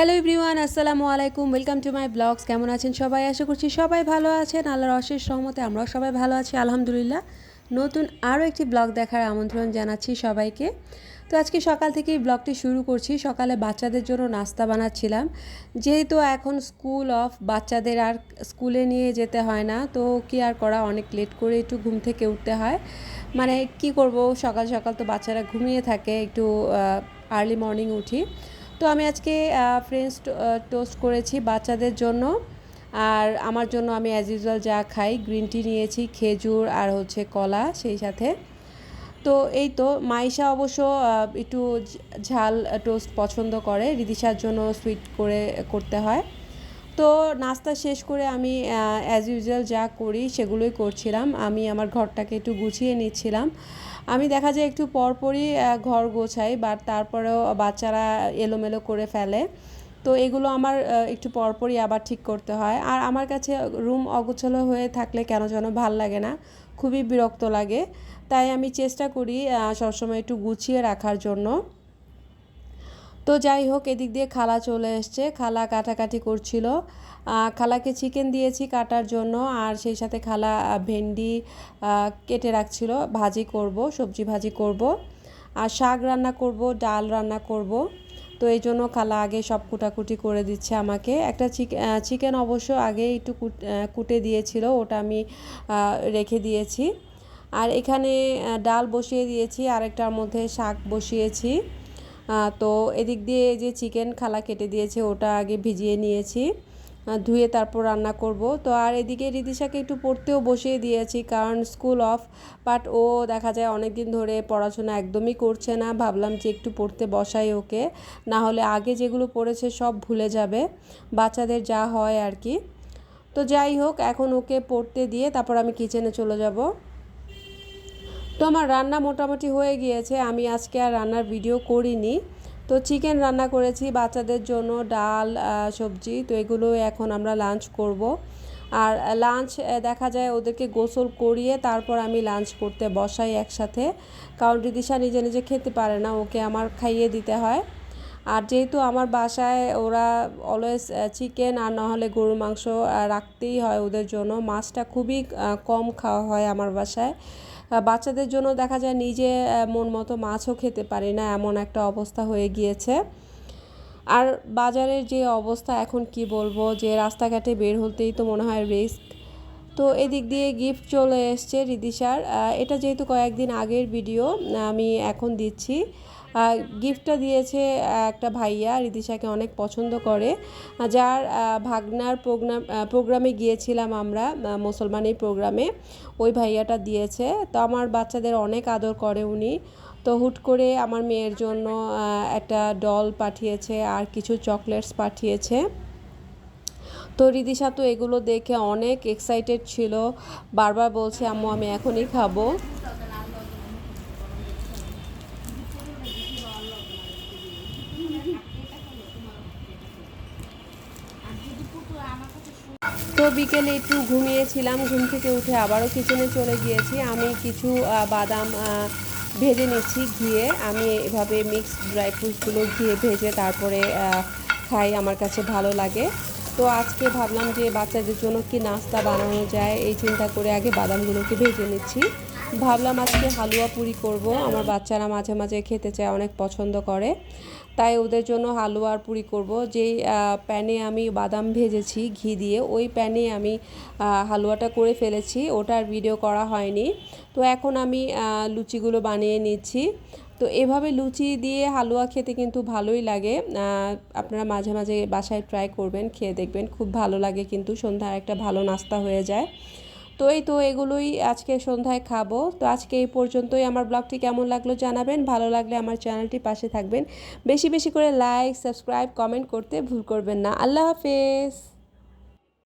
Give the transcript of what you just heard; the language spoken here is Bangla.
হ্যালো এভরিওয়ান আসসালামু আলাইকুম ওয়েলকাম টু মাই ব্লগস কেমন আছেন সবাই? আশা করছি সবাই ভালো আছেন। আল্লাহর অশেষ সহমতে আমরাও সবাই ভালো আছি, আলহামদুলিল্লাহ। নতুন আরও একটি ব্লগ দেখার আমন্ত্রণ জানাচ্ছি সবাইকে। তো আজকে সকাল থেকেই ব্লগটি শুরু করছি। সকালে বাচ্চাদের জন্য নাস্তা বানাচ্ছিলাম। যেহেতু এখন স্কুল অফ বাচ্চাদের আর স্কুলে নিয়ে যেতে হয় না, তো কি আর করা, অনেক লেট করে একটু ঘুম থেকে উঠতে হয়। মানে কি করব, সকাল সকাল তো বাচ্চারা ঘুমিয়ে থাকে, একটু আর্লি মর্নিং উঠি। তো আমি আজকে ফ্রেঞ্চ টোস্ট করেছি বাচ্চাদের জন্য। আর আমার জন্য আমি অ্যাজ ইউজুয়াল যা খাই গ্রিন টি নিয়েছি, খেজুর আর হচ্ছে কলা সেই সাথে। তো এই তো, মাইশা অবশ্য একটু ঝাল টোস্ট পছন্দ করে। রিদিশার জন্য সুইট করে, করতে হয়। তো নাস্তা শেষ করে আমি অ্যাজ ইউজুয়াল যা করি সেগুলোই করছিলাম। আমি আমার ঘরটাকে একটু গুছিয়ে নিচ্ছিলাম। আমি দেখা যায় একটু পরপরই ঘর গোছাই বাট তারপরেও বাচ্চারা এলোমেলো করে ফেলে। তো এগুলো আমার একটু পরপরই আবার ঠিক করতে হয়। আর আমার কাছে রুম অগোছালো হয়ে থাকলে কেন যেন ভালো লাগে না, খুবই বিরক্ত লাগে। তাই আমি চেষ্টা করি সবসময় একটু গুছিয়ে রাখার জন্য। তো যাই হোক, এদিক দিয়ে খালা চলে এসছে। খালা কাটাকাটি করছিল। খালাকে চিকেন দিয়েছি কাটার জন্য, আর সেই সাথে খালা ভেন্ডি কেটে রাখছিল। ভাজি করব, সবজি ভাজি করব। আর শাক রান্না করব, ডাল রান্না করব। তো এই জন্য খালা আগে সব কুটাকুটি করে দিচ্ছে আমাকে। একটা চিকেন অবশ্য আগে একটু কুটে দিয়েছিল, ওটা আমি রেখে দিয়েছি। আর এখানে ডাল বসিয়ে দিয়েছি, আরেকটার মধ্যে শাক বসিয়েছি। তো এদিক দিয়ে যে চিকেন খালা কেটে দিয়েছে, ওটা আগে ভিজিয়ে নিয়েছি ধুয়ে তারপর রান্না করব। তো আর এদিকে রিদিশাকে একটু পড়তেও বসিয়ে দিয়েছি, কারণ স্কুল অফ, বাট ও দেখা যায় অনেক দিন ধরে পড়াশোনা একদমই করছে না। ভাবলাম যে একটু পড়তে বসাই ওকে, না হলে আগে যেগুলো পড়েছে সব ভুলে যাবে, বাচ্চাদের যা হয় আর কি। তো যাই হোক, এখন ওকে পড়তে দিয়ে তারপর আমি কিচেনে চলে যাব। তো আমার রান্না মোটামুটি হয়ে গিয়েছে। আমি আজকে আর রান্নার ভিডিও করিনি। তো চিকেন রান্না করেছি, বাচ্চাদের জন্য ডাল সবজি, তো এগুলো এখন আমরা লাঞ্চ করব। আর লাঞ্চ দেখা যায় ওদেরকে গোসল করিয়ে তারপর আমি লাঞ্চ করতে বসাই একসাথে। কারণ দিদিশা নিজে নিজে খেতে পারে না, ওকে আমার খাইয়ে দিতে হয়। আর যেহেতু আমার বাসায় ওরা অলওয়েজ চিকেন আর নাহলে গরুর মাংস রাখতেই হয় ওদের জন্য। মাছটা খুবই কম খাওয়া হয় আমার বাসায়। বাচ্চাদের জন্য দেখা যায় নিজে মন মতো মাছও খেতে পারে না, এমন একটা অবস্থা হয়ে গিয়েছে। আর বাজারের যে অবস্থা, এখন কি বলব, যে রাস্তাঘাটে বের হতেই তো মনে হয় রিস্ক তো এদিক দিয়ে গিফট চলে এসছে রিদিশার। এটা যেহেতু কয়েকদিন আগের ভিডিও আমি এখন দিচ্ছি। গিফটটা দিয়েছে একটা ভাইয়া, রিদিশাকে অনেক পছন্দ করে। যার ভাগনার প্রোগ্রাম প্রোগ্রামে গিয়েছিলাম আমরা মুসলমানের প্রোগ্রামে। ওই ভাইয়াটা দিয়েছে। তো আমার বাচ্চাদের অনেক আদর করে উনি। তো হুট করে আমার মেয়ের জন্য একটা ডল পাঠিয়েছে আর কিছু চকলেটস পাঠিয়েছে। তো রিদিশা তো এগুলো দেখে অনেক এক্সাইটেড ছিল। বারবার বলছে, আম্মু, আমি এখনই খাব। বিকেলে একটু ঘুমিয়েছিলাম, ঘুম থেকে উঠে আবারও কিচেনে চলে গিয়েছি। আমি কিছু বাদাম ভেজে নিচ্ছি ঘিয়ে। আমি এভাবে মিক্স ড্রাই ফ্রুটসগুলো ঘিয়ে ভেজে তারপরে খাই, আমার কাছে ভালো লাগে। তো আজকে ভাবলাম যে বাচ্চাদের জন্য কি নাস্তা বানানো যায়, এই চিন্তা করে আগে বাদামগুলোকে ভেজে নিচ্ছি। ভাবলাম আজকে হালুয়া পুরি করব। আমার বাচ্চারা মাঝে মাঝে খেতে চায়, অনেক পছন্দ করে। তাই ওদের জন্য হালুয়ার পুরি করব। যেই প্যানে আমি বাদাম ভেজেছি ঘি দিয়ে, ওই প্যানে আমি হালুয়াটা করে ফেলেছি। ওটার ভিডিও করা হয়নি। তো এখন আমি লুচিগুলো বানিয়ে নিচ্ছি। তো এভাবে লুচি দিয়ে হালুয়া খেতে কিন্তু ভালোই লাগে। আপনারা মাঝে মাঝে বাসায় ট্রাই করবেন, খেয়ে দেখবেন। খুব ভালো লাগে কিন্তু সন্ধ্যায় একটা ভালো নাস্তা হয়ে যায়। তো এই তো এগুলোই আজকে সন্ধ্যায় খাব। তো আজকে এই পর্যন্তই। আমার ব্লগটি কেমন লাগল জানাবেন। ভালো লাগলে আমার চ্যানেলটি পাশে থাকবেন। বেশি বেশি করে লাইক, সাবস্ক্রাইব, কমেন্ট করতে ভুল করবেন না। আল্লাহ হাফেজ।